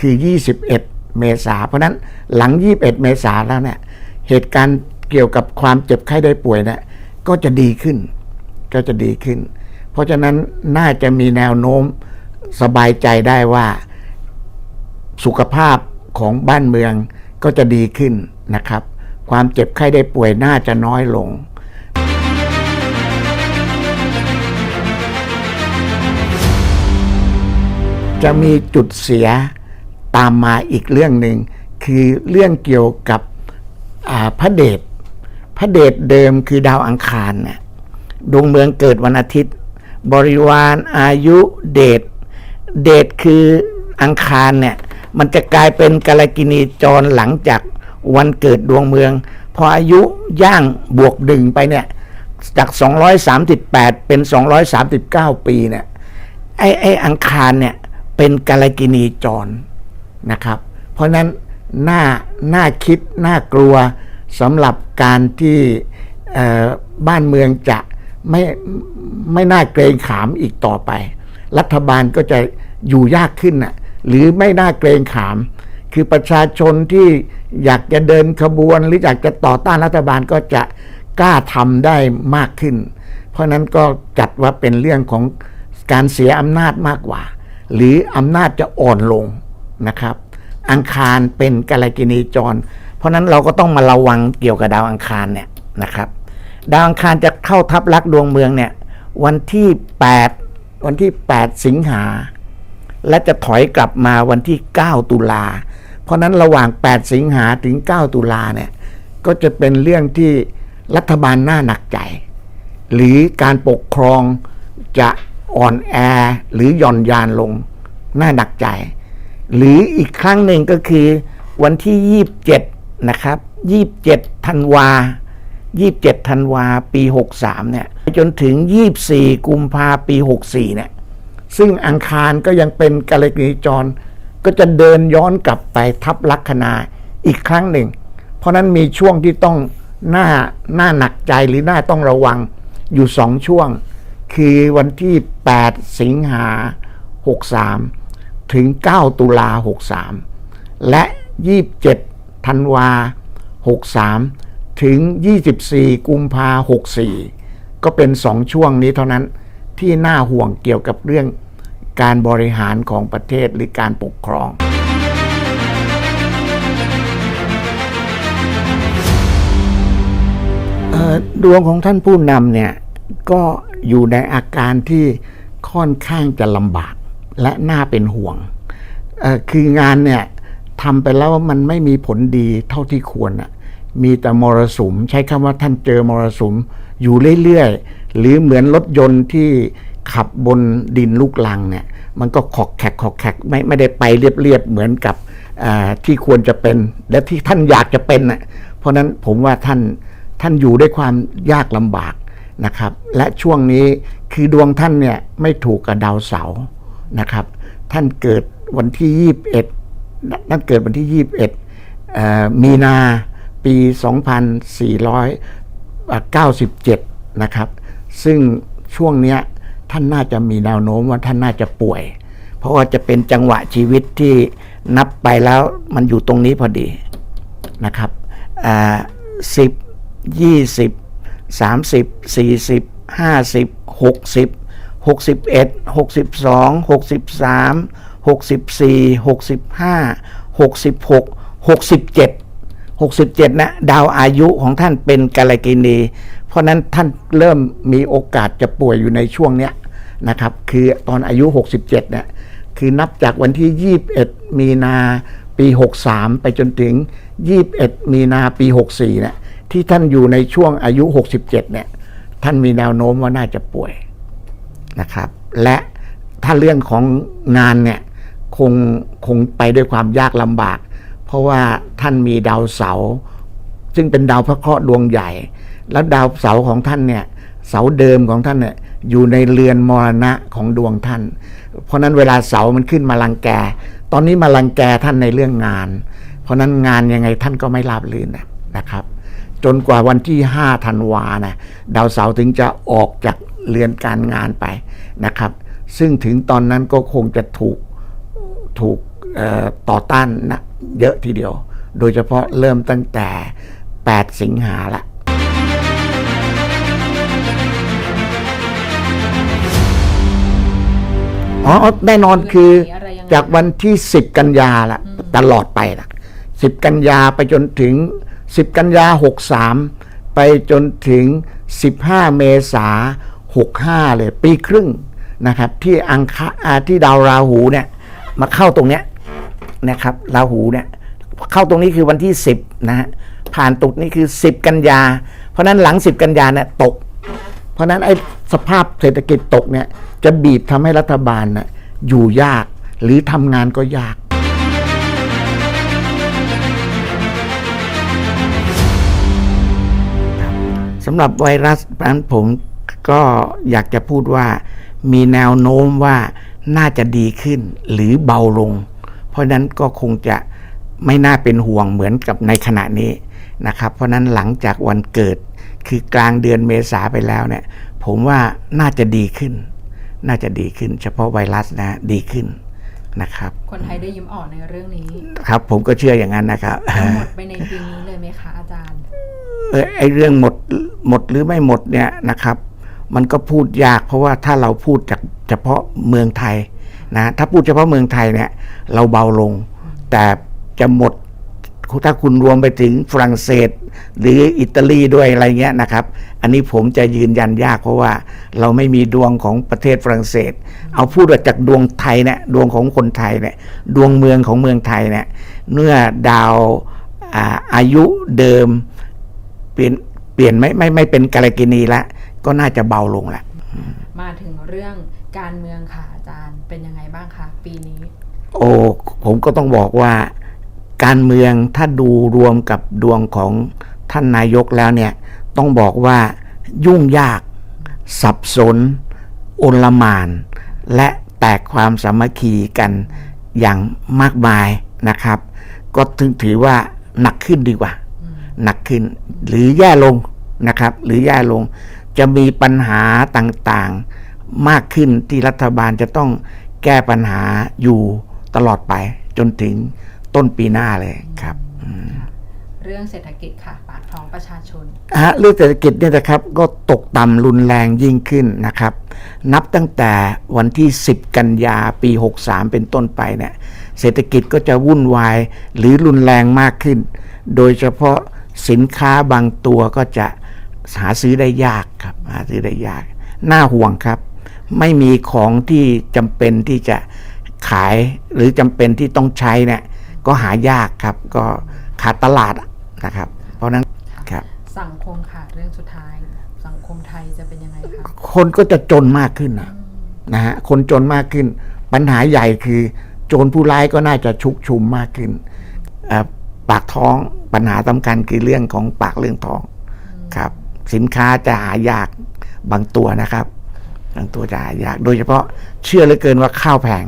คือ 21 เมษาเพราะนั้นหลัง 21 เมษาแล้วเนี่ยเหตุการณ์เกี่ยวกับความเจ็บไข้ได้ป่วยเนี่ยก็จะดีขึ้น ก็จะดีขึ้น เพราะฉะนั้นน่าจะมีแนวโน้มสบายใจได้ว่าสุขภาพของบ้านเมืองก็จะดีขึ้นนะครับ ความเจ็บไข้ได้ป่วยน่าจะน้อยลงจะมีจุดเสีย ตามมาอีกเรื่องหนึ่งคือเรื่องเกี่ยวกับพระเดชพระเดชเดิมคือดาวอังคารเนี่ยดวงเมืองเกิดวันอาทิตย์ บริวารอายุเดชเดชคืออังคารเนี่ยมันจะกลายเป็นกาลกินีจรหลังจากวันเกิดดวงเมือง พออายุย่างบวกดึงไปเนี่ยจาก 238 เป็น 239 ปีเนี่ยไอ้ไอ้อังคารเนี่ยเป็นกาลกินีจร นะครับ เพราะนั้นน่าน่าคิดน่ากลัวสำหรับการที่บ้านเมืองจะไม่ไม่น่าเกรงขามอีกต่อไป รัฐบาลก็จะอยู่ยากขึ้นน่ะหรือไม่น่าเกรงขาม คือประชาชนที่อยากจะเดินขบวน หรืออยากจะต่อต้านรัฐบาลก็จะกล้าทำได้มากขึ้น เพราะนั้นก็จัดว่าเป็นเรื่องของการเสียอำนาจมากกว่า หรืออำนาจจะอ่อนลง นะครับ อังคารเป็นกาลกินีจร เพราะนั้นเราก็ต้องมาระวังเกี่ยวกับดาวอังคารเนี่ยนะครับ ดาวอังคารจะเข้าทับลักดวงเมืองเนี่ยวันที่ 8 วันที่ 8 สิงหา และจะถอยกลับมาวันที่ 9 ตุลา เพราะนั้นระหว่าง 8 สิงหาถึง 9 ตุลาเนี่ยก็จะเป็นเรื่องที่รัฐบาลหน่าหนักใจ หรือการปกครองจะอ่อนแอหรือหย่อนยานลงน่าหนักใจ หรืออีกครั้งหนึ่งก็คือวันที่ 27 นะครับ 27ธันวา 27ธันวาปี 63 เนี่ย จนถึง 24 กุมภาปี 64 เนี่ย ซึ่งอังคารก็ยังเป็นกาลกินีจร ก็จะเดินย้อนกลับไปทับลัคนาอีกครั้งหนึ่ง เพราะนั้นมีช่วงที่ต้องหน้าหน้าหนักใจหรือหน้าต้องระวังอยู่สองช่วง คือวันที่ 8 สิงหา 63 ถึง 9 ตุลา 63 และ 27 ธันวา 63 ถึง 24 กุมภา 64 ก็เป็นสองช่วงนี้เท่านั้นที่น่าห่วงเกี่ยวกับเรื่องการบริหารของประเทศหรือการปกครอง ดวงของท่านผู้นำเนี่ย ก็อยู่ในอาการที่ค่อนข้างจะลำบาก และน่าเป็นห่วง คืองานเนี่ยทำไปแล้วมันไม่มีผลดีเท่าที่ควรอะมีแต่มรสุม ใช้คำว่าท่านเจอมรสุม อยู่เรื่อยๆ หรือเหมือนรถยนต์ที่ขับบนดินลูกลังเนี่ย มันก็ขอกแขกขอกแขกไม่ไม่ได้ไปเรียบๆ เหมือนกับที่ควรจะเป็น และที่ท่านอยากจะเป็นน่ะเพราะฉะนั้นผมว่าท่านท่านอยู่ด้วยความยากลำบากนะครับ และช่วงนี้คือดวงท่านเนี่ยไม่ถูกกับดาวเสาร์ นะครับ ท่านเกิดวันที่ 21ท่านเกิดวันที่ 21เอ่อมีนาปี 2497 นะครับ ซึ่งช่วงเนี้ยท่านน่าจะมีแนวโน้มว่าท่านน่าจะป่วย เพราะว่าจะเป็นจังหวะชีวิตที่นับไปแล้วมันอยู่ตรงนี้พอดีนะครับสิบยี่สิบสามสิบสี่สิบห้าสิบหกสิบ หกสิบเอ็ดหกสิบสองหกสิบสามหกสิบสี่หกสิบห้าหกสิบหกหกสิบเจ็ดหกสิบเจ็ดนะ ดาวอายุของท่านเป็นกาลกินี เพราะฉะนั้นท่านเริ่มมีโอกาสจะป่วยอยู่ในช่วงเนี้ยนะครับ คือตอนอายุ 67 เนี่ย คือนับจากวันที่ 21 มีนาปี 63 ไปจนถึง 21 มีนาปี 64 เนี่ย ที่ท่านอยู่ในช่วงอายุ 67 เนี่ย ท่านมีแนวโน้มว่าน่าจะป่วย นะครับ และถ้าเรื่องของงานเนี่ยคงคงไปด้วยความยากลำบาก เพราะว่าท่านมีดาวเสา ซึ่งเป็นดาวพระเคราะห์ดวงใหญ่ แล้วดาวเสาของท่านเนี่ยเสาเดิมของท่านเนี่ยอยู่ในเรือนมรณะของดวงท่าน เพราะนั้นเวลาเสามันขึ้นมาลังแก ตอนนี้มาลังแกท่านในเรื่องงาน เพราะนั้นงานยังไงท่านก็ไม่ราบรื่นนะนะครับ จนกว่าวันที่5ธันวานะดาวเสาถึงจะออกจาก เรือนการงานไปนะครับ ซึ่งถึงตอนนั้นก็คงจะถูกถูกเอ่อต่อต้านนะเยอะทีเดียว โดยเฉพาะเริ่มตั้งแต่ 8 สิงหาละอ๋อแน่นอนคืออะไรยังไงจากวันที่ 10 กันยาละตลอดไปละ10 กันยาไปจนถึง 10 กันยา 63 ไปจนถึง 15 เมษา 65 เลย ปีครึ่งนะครับ ที่อังคาที่ดาวราหูเนี่ย มาเข้าตรงเนี้ยนะครับราหูเนี่ย เข้าตรงนี้คือวันที่ 10 นะฮะผ่านตุกนี่คือ 10 กันยา เพราะนั้นหลัง 10 กันยาเนี่ยตก เพราะนั้นไอ้สภาพเศรษฐกิจตกเนี่ย จะบีบทำให้รัฐบาลน่ะอยู่ยากหรือทำงานก็ยากสำหรับไวรัสนั้นผม ก็อยากจะพูดว่ามีแนวโน้มว่าน่าจะดีขึ้นหรือเบาลง เพราะฉะนั้นก็คงจะไม่น่าเป็นห่วงเหมือนกับในขณะนี้นะครับ เพราะฉะนั้นหลังจากวันเกิดคือกลางเดือนเมษาไปแล้วเนี่ย ผมว่าน่าจะดีขึ้น น่าจะดีขึ้น เฉพาะไวรัสนะดีขึ้นนะครับ คนไทยได้ยิ้มออกในเรื่องนี้ ครับผมก็เชื่ออย่างนั้นนะครับหมดไปในปีนี้เลยไหมคะอาจารย์เออไอเรื่องหมดหมดหรือไม่หมดเนี่ยนะครับ มันก็พูดยาก เพราะว่าถ้าเราพูดจากเฉพาะเมืองไทยนะถ้าพูดเฉพาะเมืองไทยเนี่ยเราเบาลง แต่จะหมดถ้าคุณรวมไปถึงฝรั่งเศส หรืออิตาลีด้วยอะไรเงี้ยนะครับ อันนี้ผมจะยืนยันยากเพราะว่าเราไม่มีดวงของประเทศฝรั่งเศส เอาพูดจากดวงไทยเนี่ยดวงของคนไทยเนี่ยดวงเมืองของเมืองไทยเนี่ยเมื่อดาวอาอายุเดิมเปลี่ยนเปลี่ยนไม่ไม่ไม่เป็นกาลกินีละ ก็น่าจะเบาลงละมาถึงเรื่องการเมืองค่ะอาจารย์เป็นยังไงบ้างคะปีนี้ โอ้ผมก็ต้องบอกว่า การเมืองถ้าดูรวมกับดวงของท่านนายกแล้วเนี่ย ต้องบอกว่ายุ่งยาก สับสนโอลหมาน และแตกความสามัคคีกันอย่างมากมายนะครับ ก็ถึงถือว่าหนักขึ้นดีกว่า หนักขึ้นหรือแย่ลงนะครับ หรือแย่ลง จะมีปัญหาต่างๆ มากขึ้นที่รัฐบาลจะต้องแก้ปัญหาอยู่ตลอดไปจนถึงต้นปีหน้าเลยครับ เรื่องเศรษฐกิจค่ะปากท้องประชาชนฮะเรื่องเศรษฐกิจเนี่ยนะครับก็ตกต่ำรุนแรงยิ่งขึ้นนะครับ นับตั้งแต่วันที่ 10 กันยาปี 63 เป็นต้นไปเนี่ยเศรษฐกิจก็จะวุ่นวายหรือรุนแรงมากขึ้น โดยเฉพาะสินค้าบางตัวก็จะ หาซื้อได้ยากครับ หาซื้อได้ยาก น่าห่วงครับ ไม่มีของที่จำเป็นที่จะขายหรือจำเป็นที่ต้องใช้เนี่ยก็หายากครับ ก็ขาดตลาดนะครับ เพราะฉะนั้นครับสังคมค่ะเรื่องสุดท้าย สังคมไทยจะเป็นยังไงคะคนก็จะจนมากขึ้นนะนะฮะคนจนมากขึ้น ปัญหาใหญ่คือ โจรผู้ร้ายก็น่าจะชุกชุมมากขึ้นเอ่อปากท้องปัญหาสำคัญคือเรื่องของปากเรื่องท้องครับ สินค้าจะหายากบางตัวนะครับ บางตัวจะหายาก โดยเฉพาะเชื่อเหลือเกินว่าข้าวแพง